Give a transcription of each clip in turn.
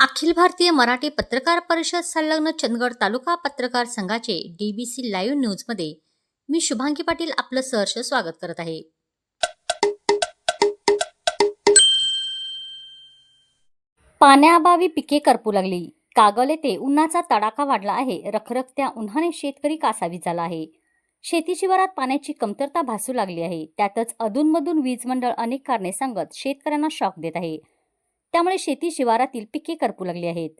अखिल भारतीय मराठी पत्रकार परिषद संलग्न चंदगड तालुका पत्रकार संघाचे डीबीसी लाईव्ह न्यूजमध्ये मी शुभांगी पाटील आपलं सहर्ष स्वागत करत आहे. पाण्याअभावी पिके करपू लागली. कागल येथे उन्हाचा तडाखा वाढला आहे. रखरखत्या उन्हाने शेतकरी कासावी झाला आहे. शेती शिवारात पाण्याची कमतरता भासू लागली आहे. त्यातच अधूनमधून वीज मंडळ अनेक कारणे सांगत शेतकऱ्यांना शॉक देत आहे. त्यामुळे शेती शिवारातील पिके करपू लागली आहेत.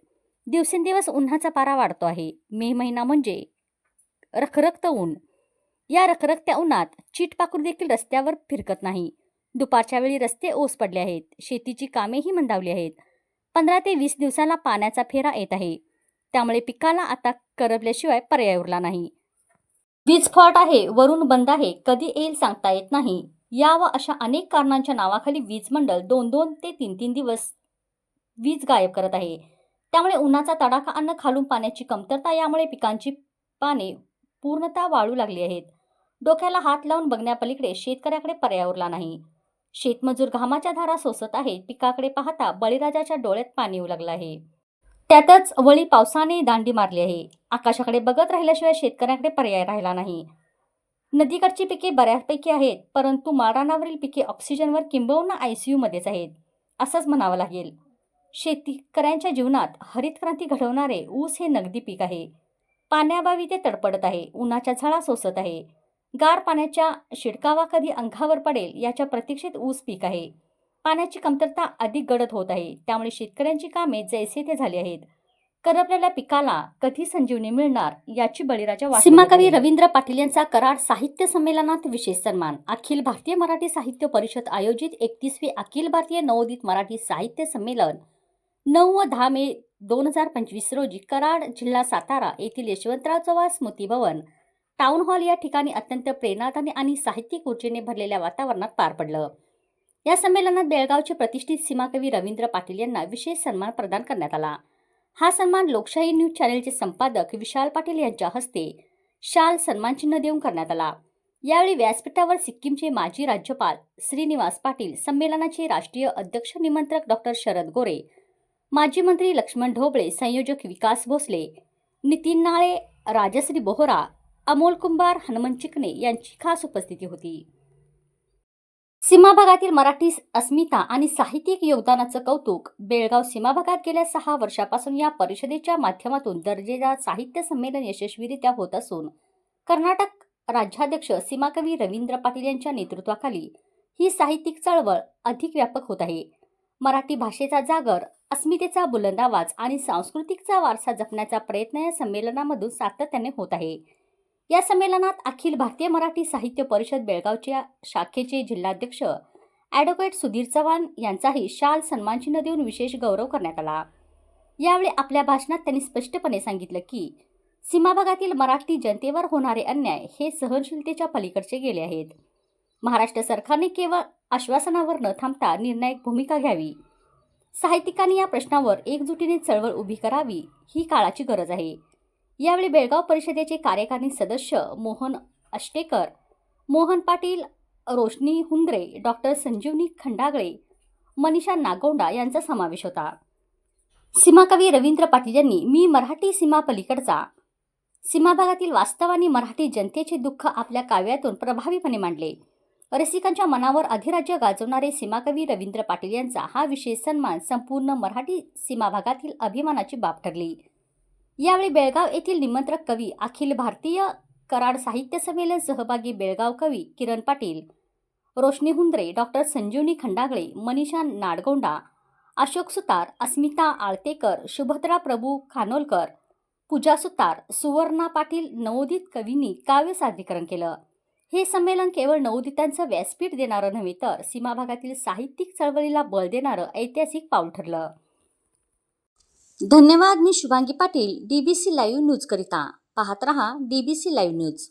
दिवसेंदिवस उन्हाचा पारा वाढतो आहे. मे महिना म्हणजे रखरखत ऊन. या रखरखत्या उन्हात चीटपाखरू देखील रस्त्यावर फिरकत नाही. दुपारच्या वेळी रस्ते ओस पडले आहेत. शेतीची कामेही मंदावली आहेत. पंधरा ते वीस दिवसाला पाण्याचा फेरा येत आहे. त्यामुळे पिकाला आता करपल्याशिवाय पर्याय उरला नाही. वीज फॉट आहे वरून बंद आहे कधी येईल सांगता येत नाही. या व अशा अनेक कारणांच्या नावाखाली वीज मंडळ दोन दोन ते तीन तीन दिवस वीज गायब करत आहे. त्यामुळे उन्हाचा तडाखा अन्न खालून पाण्याची कमतरता यामुळे पिकांची पाने पूर्णतः वाळू लागली आहेत. डोक्याला हात लावून बघण्यापलीकडे शेतकऱ्याकडे पर्याय उरला नाही. शेतमजूर घामाच्या धारा सोसत आहेत पिकाकडे पाहता बळीराजाच्या डोळ्यात पाणी येऊ लागलं आहे. त्यातच वळी पावसाने दांडी मारली आहे. आकाशाकडे बघत राहिल्याशिवाय शेतकऱ्याकडे पर्याय राहिला नाही. नदीकडची पिके बऱ्यापैकी आहेत परंतु माळरानावरील पिके ऑक्सिजनवर किंबहुना आय सी यूमध्येच आहेत असंच म्हणावं लागेल. शेतकऱ्यांच्या जीवनात हरित क्रांती घडवणारे ऊस हे नगदी पीक आहे. पाण्याअभावी ते तडपडत आहे. उन्हाच्या झळा सोसत आहे. गार पाण्याच्या शिडकावा कधी अंगावर पडेल याच्या प्रतीक्षेत ऊस पीक आहे. पाण्याची कमतरता अधिक गडद होत आहे. त्यामुळे शेतकऱ्यांची कामे जैसे ते झाली आहेत. करपलेल्या पिकाला कधी संजीवनी मिळणार याची बळीराजा सीमाकवी रवींद्र पाटील यांचा कराड साहित्य संमेलनात विशेष सन्मान. अखिल भारतीय मराठी साहित्य परिषद आयोजित एकतीसवे अखिल भारतीय नवोदित मराठी साहित्य संमेलन नऊ व दहा मे दोन हजार पंचवीस रोजी कराड जिल्हा सातारा येथील यशवंतराव चव्हाण स्मृती भवन. टाउन हॉल या ठिकाणी अत्यंत प्रेरणादायी आणि साहित्यिक ऊर्जेने भरलेल्या वातावरणात पार पडलं. या संमेलनात बेळगावचे प्रतिष्ठित सीमाकवी रवींद्र पाटील यांना विशेष सन्मान प्रदान करण्यात आला. हा सन्मान लोकशाही न्यूज चॅनेलचे संपादक विशाल पाटील यांच्या हस्ते शाल सन्मान चिन्ह देऊन करण्यात आला. यावेळी व्यासपीठावर सिक्कीमचे माजी राज्यपाल श्रीनिवास पाटील संमेलनाचे राष्ट्रीय अध्यक्ष निमंत्रक डॉक्टर शरद गोरे माजी मंत्री लक्ष्मण ढोबळे संयोजक विकास भोसले नितीन नाळे राजश्री बोहरा अमोल कुंभार हनुमन चिकणे यांची खास उपस्थिती होती. सीमा भागातील मराठी अस्मिता आणि साहित्यिक योगदानाचं कौतुक बेळगाव सीमा भागात गेल्या सहा वर्षापासून या परिषदेच्या माध्यमातून दर्जेदार साहित्य संमेलन यशस्वीरित्या होत असून कर्नाटक राज्याध्यक्ष सीमाकवी रवींद्र पाटील यांच्या नेतृत्वाखाली ही साहित्यिक चळवळ अधिक व्यापक होत आहे. मराठी भाषेचा जागर अस्मितेचा बुलंद आवाज आणि सांस्कृतिकचा वारसा जपण्याचा प्रयत्न या संमेलनामधून सातत्याने होत आहे. या संमेलनात अखिल भारतीय मराठी साहित्य परिषद बेळगावच्या शाखेचे जिल्हाध्यक्ष ॲडव्होकेट सुधीर चव्हाण यांचाही शाल सन्मानचिन्ह देऊन विशेष गौरव करण्यात आला. यावेळी आपल्या भाषणात त्यांनी स्पष्टपणे सांगितलं की सीमाभागातील मराठी जनतेवर होणारे अन्याय हे सहनशीलतेच्या पलीकडचे गेले आहेत. महाराष्ट्र सरकारने केवळ आश्वासनावर न थांबता निर्णायक भूमिका घ्यावी. साहित्यिकांनी या प्रश्नावर एकजुटीने चळवळ उभी करावी ही काळाची गरज आहे. यावेळी बेळगाव परिषदेचे कार्यकारी सदस्य मोहन अष्टेकर मोहन पाटील रोशनी हुंद्रे डॉक्टर संजीवनी खंडागळे मनीषा नागोंडा यांचा समावेश होता. सीमाकवी रवींद्र पाटील यांनी मी मराठी सीमा पलीकडचा. सीमा भागातील मराठी जनतेचे दुःख आपल्या काव्यातून प्रभावीपणे मांडले. रसिकांच्या मनावर अधिराज्य गाजवणारे सीमाकवी रवींद्र पाटील यांचा हा विशेष सन्मान संपूर्ण मराठी सीमाभागातील अभिमानाची बाब ठरली. यावेळी बेळगाव येथील निमंत्रक कवी अखिल भारतीय कराड साहित्य संमेलन सहभागी बेळगाव कवी किरण पाटील रोशनी हुंद्रे डॉक्टर संजीवनी खंडागळे मनीषा नाडगोंडा अशोक सुतार अस्मिता आळतेकर शुभद्रा प्रभू खानोलकर पूजा सुतार सुवर्णा पाटील नवोदित कवींनी काव्य सादरीकरण केलं. हे संमेलन केवळ नवोदितांचं व्यासपीठ देणारं नव्हे तर सीमा भागातील साहित्यिक चळवळीला बळ देणारं ऐतिहासिक पाऊल ठरलं. धन्यवाद मी Shubhangi Patil DBC live news करिता. पाहत रहा डीबीसी लाईव्ह न्यूज